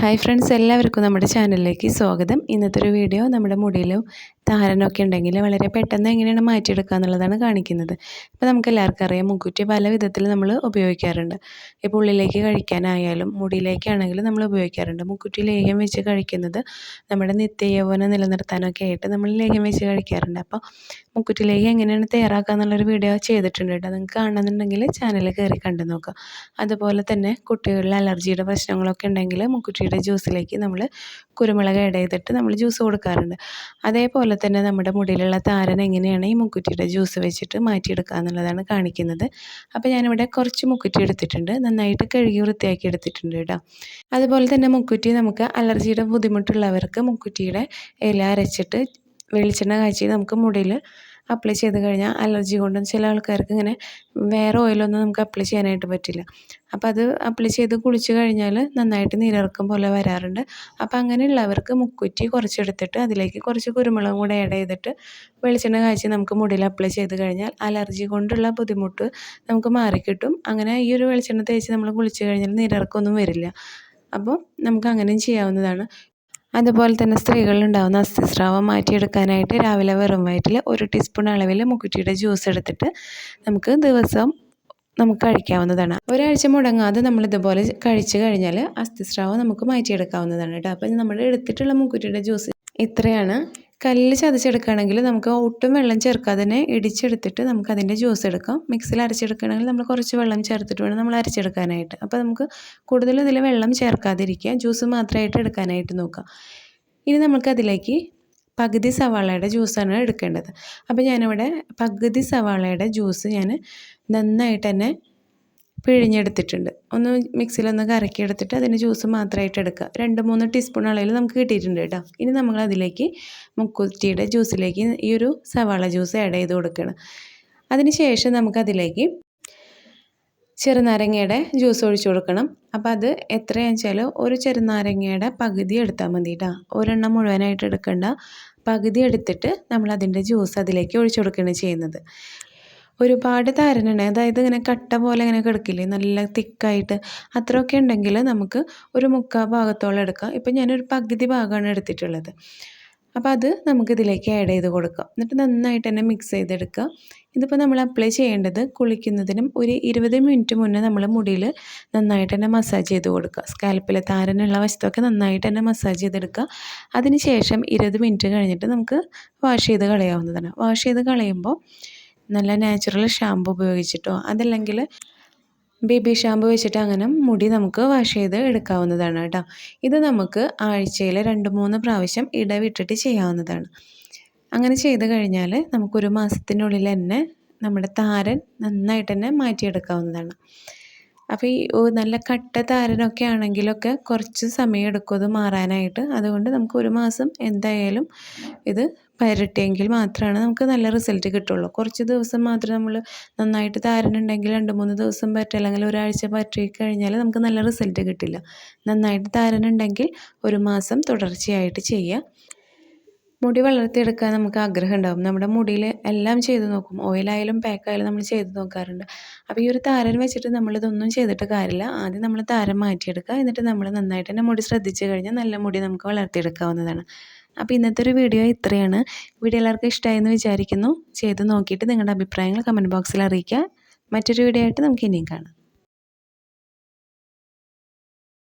Hi friends എല്ലാവർക്കും നമ്മുടെ ചാനലിലേക്ക് സ്വാഗതം. ഇന്നത്തെ ഒരു വീഡിയോ നമ്മുടെ മുടിയിലും താരനൊക്കെ ഉണ്ടെങ്കിൽ വളരെ പെട്ടെന്ന് എങ്ങനെയാണ് മാറ്റിയെടുക്കുക എന്നുള്ളതാണ് കാണിക്കുന്നത്. ഇപ്പോൾ നമുക്ക് എല്ലാവർക്കും അറിയാം മുക്കുറ്റി പല വിധത്തിൽ നമ്മൾ ഉപയോഗിക്കാറുണ്ട്. ഇപ്പോൾ ഉള്ളിലേക്ക് കഴിക്കാനായാലും മുടിയിലേക്കാണെങ്കിലും നമ്മൾ ഉപയോഗിക്കാറുണ്ട്. മുക്കുറ്റി ലേഹ്യം വെച്ച് കഴിക്കുന്നത് നമ്മുടെ നിത്യയൗവനം നിലനിർത്താനൊക്കെ ആയിട്ട് നമ്മൾ ലേഹ്യം വെച്ച് കഴിക്കാറുണ്ട്. അപ്പോൾ മുക്കുറ്റി ലേഹ്യം എങ്ങനെയാണ് തയ്യാറാക്കുക എന്നുള്ളൊരു വീഡിയോ ചെയ്തിട്ടുണ്ട് കേട്ടോ. നിങ്ങൾക്ക് കാണുന്നുണ്ടെങ്കിൽ ചാനൽ കയറി കണ്ടു നോക്കുക. അതുപോലെ തന്നെ കുട്ടികളിൽ അലർജിയുടെ പ്രശ്നങ്ങളൊക്കെ ഉണ്ടെങ്കിൽ മുക്കുറ്റിയുടെ ജ്യൂസിലേക്ക് നമ്മൾ കുരുമുളക് ആഡ് ചെയ്തിട്ട് നമ്മൾ ജ്യൂസ് കൊടുക്കാറുണ്ട്. അതേപോലെ തന്നെ നമ്മുടെ മുടിയിലുള്ള താരൻ എങ്ങനെയാണ് ഈ മുക്കുറ്റിയുടെ ജ്യൂസ് വെച്ചിട്ട് മാറ്റിയെടുക്കുക എന്നുള്ളതാണ് കാണിക്കുന്നത്. അപ്പോൾ ഞാനിവിടെ കുറച്ച് മുക്കുറ്റി എടുത്തിട്ടുണ്ട്. നന്നായിട്ട് കഴുകി വൃത്തിയാക്കി എടുത്തിട്ടുണ്ട് കേട്ടോ. അതുപോലെ തന്നെ മുക്കുറ്റി നമുക്ക് അലർജിയുടെ ബുദ്ധിമുട്ടുള്ളവർക്ക് മുക്കുറ്റിയുടെ ഇല അരച്ചിട്ട് വെളിച്ചെണ്ണ കാച്ചി നമുക്ക് മുടിയിൽ അപ്ലൈ ചെയ്ത് കഴിഞ്ഞാൽ അലർജി കൊണ്ടും ചില ആൾക്കാർക്ക് ഇങ്ങനെ വേറെ ഓയിലൊന്നും നമുക്ക് അപ്ലൈ ചെയ്യാനായിട്ട് പറ്റില്ല. അപ്പോൾ അത് അപ്ലൈ ചെയ്ത് കുളിച്ച് കഴിഞ്ഞാൽ നന്നായിട്ട് നീരിറക്കം പോലെ വരാറുണ്ട്. അപ്പോൾ അങ്ങനെയുള്ളവർക്ക് മുക്കുറ്റി കുറച്ചെടുത്തിട്ട് അതിലേക്ക് കുറച്ച് കുരുമുളകും കൂടെ ആഡ് ചെയ്തിട്ട് വെളിച്ചെണ്ണ കാച്ചി നമുക്ക് മുടിയിൽ അപ്ലൈ ചെയ്ത് കഴിഞ്ഞാൽ അലർജി കൊണ്ടുള്ള ബുദ്ധിമുട്ട് നമുക്ക് മാറിക്കിട്ടും. അങ്ങനെ ഈ ഒരു വെളിച്ചെണ്ണ തേച്ച് നമ്മൾ കുളിച്ച് കഴിഞ്ഞാൽ നീരിറക്കമൊന്നും വരില്ല. അപ്പോൾ നമുക്ക് അങ്ങനെയും ചെയ്യാവുന്നതാണ്. അതുപോലെ തന്നെ സ്ത്രീകളിലുണ്ടാകുന്ന അസ്ഥിസ്രാവം മാറ്റിയെടുക്കാനായിട്ട് രാവിലെ വെറും വയറ്റിൽ ഒരു ടീസ്പൂൺ അളവിൽ മുക്കുറ്റിയുടെ ജ്യൂസ് എടുത്തിട്ട് നമുക്ക് ദിവസം നമുക്ക് കഴിക്കാവുന്നതാണ്. ഒരാഴ്ച മുടങ്ങാതെ നമ്മൾ ഇതുപോലെ കഴിച്ചു കഴിഞ്ഞാൽ അസ്ഥിസ്രാവം നമുക്ക് മാറ്റിയെടുക്കാവുന്നതാണ് കേട്ടോ. അപ്പം നമ്മൾ എടുത്തിട്ടുള്ള മുക്കുറ്റിയുടെ ജ്യൂസ് ഇത്രയാണ്. കല്ലിൽ ചതച്ചെടുക്കുകയാണെങ്കിൽ നമുക്ക് ഒട്ടും വെള്ളം ചേർക്കാതെ തന്നെ ഇടിച്ചെടുത്തിട്ട് നമുക്ക് അതിന്റെ ജ്യൂസ് എടുക്കാം. മിക്സിയിൽ അരച്ചെടുക്കുകയാണെങ്കിൽ നമ്മൾ കുറച്ച് വെള്ളം ചേർത്തിട്ട് വേണം നമ്മൾ അരച്ചെടുക്കാനായിട്ട്. അപ്പോൾ നമുക്ക് കൂടുതൽ ഇതിൽ വെള്ളം ചേർക്കാതിരിക്കുക ജ്യൂസ് മാത്രമായിട്ട് എടുക്കാനായിട്ട് നോക്കുക. ഇനി നമുക്ക് അതിലേക്ക് പകുതി സവാളയുടെ ജ്യൂസാണ് എടുക്കേണ്ടത്. അപ്പോൾ ഞാനിവിടെ പകുതി സവാളയുടെ ജ്യൂസ് ഞാൻ നന്നായിട്ട് തന്നെ പിഴിഞ്ഞെടുത്തിട്ടുണ്ട്. ഒന്ന് മിക്സിയിലൊന്ന് കറക്കി എടുത്തിട്ട് അതിന്റെ ജ്യൂസ് മാത്രമായിട്ട് എടുക്കുക. രണ്ട് മൂന്ന് ടീസ്പൂൺ അളവിൽ നമുക്ക് കിട്ടിയിട്ടുണ്ട് കേട്ടോ. ഇനി നമ്മൾ അതിലേക്ക് മുക്കുറ്റിയുടെ ജ്യൂസിലേക്ക് ഈ ഒരു സവാള ജ്യൂസ് ആഡ് ചെയ്ത് കൊടുക്കണം. അതിന് ശേഷം നമുക്കതിലേക്ക് ചെറുനാരങ്ങയുടെ ജ്യൂസ് ഒഴിച്ചു കൊടുക്കണം. അപ്പോൾ അത് എത്രയാണെന്ന് വെച്ചാൽ ഒരു ചെറുനാരങ്ങയുടെ പകുതി എടുത്താൽ മതി കേട്ടോ. ഒരെണ്ണം മുഴുവനായിട്ട് എടുക്കേണ്ട. പകുതി എടുത്തിട്ട് നമ്മൾ അതിന്റെ ജ്യൂസ് അതിലേക്ക് ഒഴിച്ചു കൊടുക്കുകയാണ് ചെയ്യുന്നത്. ഒരുപാട് താരനുണ്ട് അതായത് ഇങ്ങനെ കട്ട പോലെ ഇങ്ങനെ കിടക്കില്ലേ? നല്ല തിക്കായിട്ട്. അത്രയൊക്കെ ഉണ്ടെങ്കിൽ നമുക്ക് ഒരു മുക്കാൽ ഭാഗത്തോളം എടുക്കാം. ഇപ്പം ഞാനൊരു പകുതി ഭാഗമാണ് എടുത്തിട്ടുള്ളത്. അപ്പോൾ അത് നമുക്ക് ഇതിലേക്ക് ആഡ് ചെയ്ത് കൊടുക്കാം. എന്നിട്ട് നന്നായിട്ട് തന്നെ മിക്സ് ചെയ്തെടുക്കുക. ഇതിപ്പോൾ നമ്മൾ അപ്ലൈ ചെയ്യേണ്ടത് കുളിക്കുന്നതിനും ഒരു ഇരുപത് മിനിറ്റ് മുന്നേ നമ്മൾ മുടിയിൽ നന്നായിട്ട് തന്നെ മസാജ് ചെയ്ത് കൊടുക്കുക. സ്കാൽപ്പിലെ താരനുള്ള വശത്തൊക്കെ നന്നായിട്ട് തന്നെ മസാജ് ചെയ്തെടുക്കുക. അതിന് ശേഷം ഇരുപത് മിനിറ്റ് കഴിഞ്ഞിട്ട് നമുക്ക് വാഷ് ചെയ്ത് കളയാവുന്നതാണ്. വാഷ് ചെയ്ത് കളയുമ്പോൾ നല്ല നാച്ചുറൽ ഷാമ്പു ഉപയോഗിച്ചിട്ടോ? അതല്ലെങ്കിൽ ബേബി ഷാമ്പു വെച്ചിട്ട് അങ്ങനെ മുടി നമുക്ക് വാഷ് ചെയ്ത് എടുക്കാവുന്നതാണ് കേട്ടോ. ഇത് നമുക്ക് ആഴ്ചയിൽ രണ്ട് മൂന്ന് പ്രാവശ്യം ഇടവിട്ടിട്ട് ചെയ്യാവുന്നതാണ്. അങ്ങനെ ചെയ്ത് കഴിഞ്ഞാൽ നമുക്കൊരു മാസത്തിനുള്ളിൽ തന്നെ നമ്മുടെ താരൻ നന്നായിട്ട് തന്നെ മാറ്റിയെടുക്കാവുന്നതാണ്. അപ്പോൾ ഈ നല്ല കട്ട താരനൊക്കെ ആണെങ്കിലൊക്കെ കുറച്ച് സമയം എടുക്കും അത് മാറാനായിട്ട്. അതുകൊണ്ട് നമുക്ക് ഒരു മാസം എന്തായാലും ഇത് പരട്ടിയെങ്കിൽ മാത്രമാണ് നമുക്ക് നല്ല റിസൾട്ട് കിട്ടുള്ളൂ. കുറച്ച് ദിവസം മാത്രം നമ്മൾ നന്നായിട്ട് താരനുണ്ടെങ്കിൽ രണ്ട് മൂന്ന് ദിവസം പറ്റുക അല്ലെങ്കിൽ ഒരാഴ്ച പറ്റി കഴിഞ്ഞാൽ നമുക്ക് നല്ല റിസൾട്ട് കിട്ടില്ല. നന്നായിട്ട് താരനുണ്ടെങ്കിൽ ഒരു മാസം തുടർച്ചയായിട്ട് ചെയ്യുക മുടി വളർത്തിയെടുക്കാൻ നമുക്ക് ആഗ്രഹം ഉണ്ടാകും നമ്മുടെ മുടിയിൽ എല്ലാം ചെയ്ത് നോക്കും. ഓയിലായാലും പാക്കായാലും നമ്മൾ ചെയ്ത് നോക്കാറുണ്ട്. അപ്പോൾ ഈ ഒരു താരൻ വെച്ചിട്ട് നമ്മളിതൊന്നും ചെയ്തിട്ട് കാര്യമില്ല. ആദ്യം നമ്മൾ താരം മാറ്റിയെടുക്കുക. എന്നിട്ട് നമ്മൾ നന്നായിട്ട് തന്നെ മുടി ശ്രദ്ധിച്ചു കഴിഞ്ഞാൽ നല്ല മുടി നമുക്ക് വളർത്തിയെടുക്കാവുന്നതാണ്. അപ്പോൾ ഇന്നത്തെ ഒരു വീഡിയോ ഇത്രയാണ്. വീഡിയോ എല്ലാവർക്കും ഇഷ്ടമായെന്ന് വിചാരിക്കുന്നു. ചെയ്ത് നോക്കിയിട്ട് നിങ്ങളുടെ അഭിപ്രായങ്ങൾ കമന്റ് ബോക്സിൽ അറിയിക്കുക. മറ്റൊരു വീഡിയോ ആയിട്ട് നമുക്ക് ഇനിയും കാണാം.